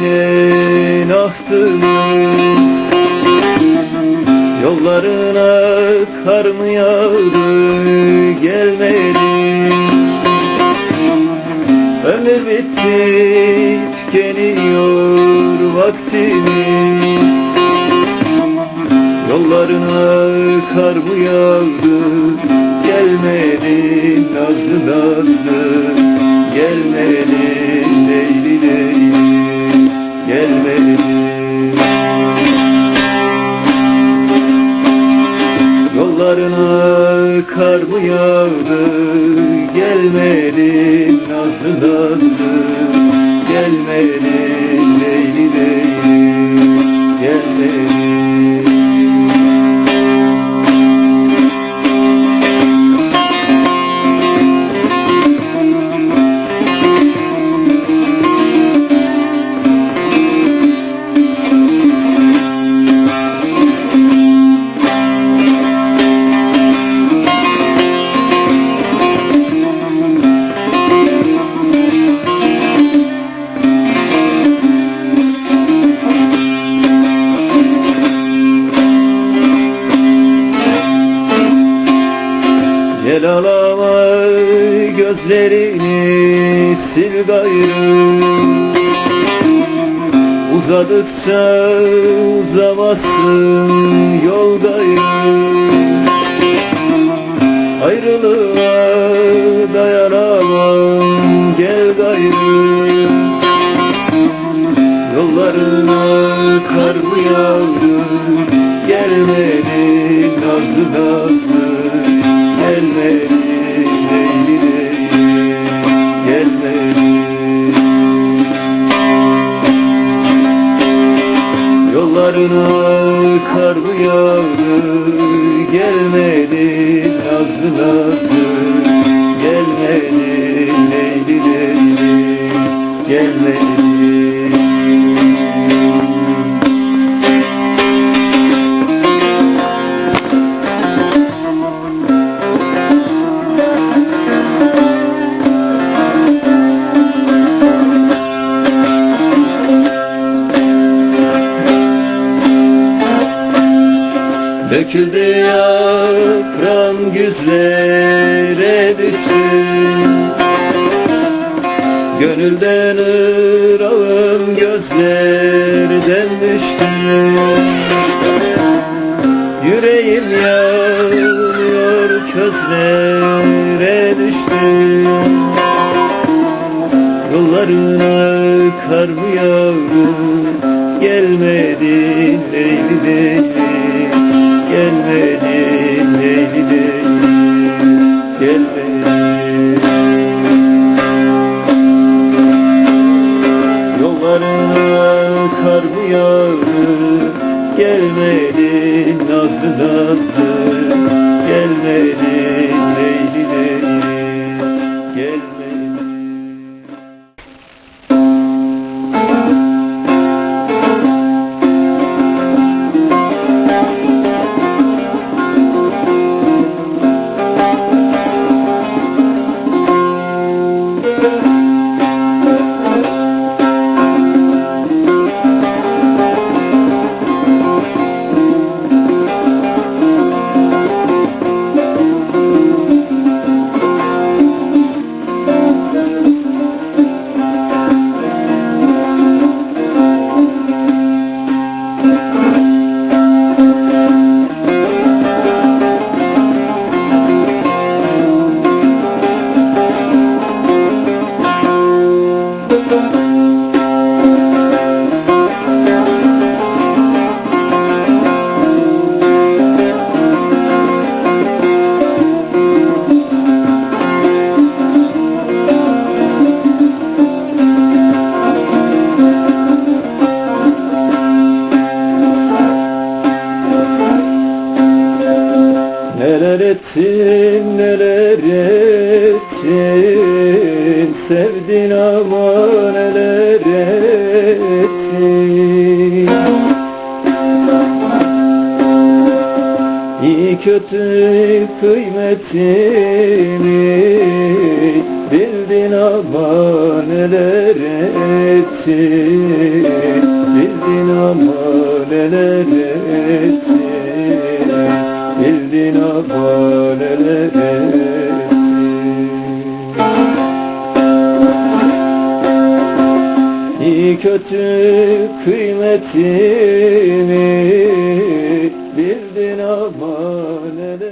senin ahtın Yollarına kar mı yağdı gelmedi. Ömür bitti tükeniyor vaktimiz Yollarına kar mı yağdı gelmedi Nazlı nazlı kar mı yağdı Gelmedi nazlı nazlı Gelmedi Gel alama gözlerini sil gayrı. Uzadıkça uzamasın yol gayrı. Ayrılığa dayanamam gel gayrı. Yollarına kar mı yağdı Gelmedi nazlı nazlı Yollarına kar mı Döküldü yaprağım güzlere düştü Gönülden ırağım gözlerden düştü Yüreğim yanıyor közlere düştü Yollarına kar mı yağdı Gelmedi leyli leyli Gelmedi leyli leyli Gelmedi Yollarına kar mı yağdı Gelmedi nazlı nazlı Neler ettin neler ettin? Sevdin ama neler ettin? İyi kötü kıymetini Bildin ama neler ettin Kötü kıymetini bildin ama neler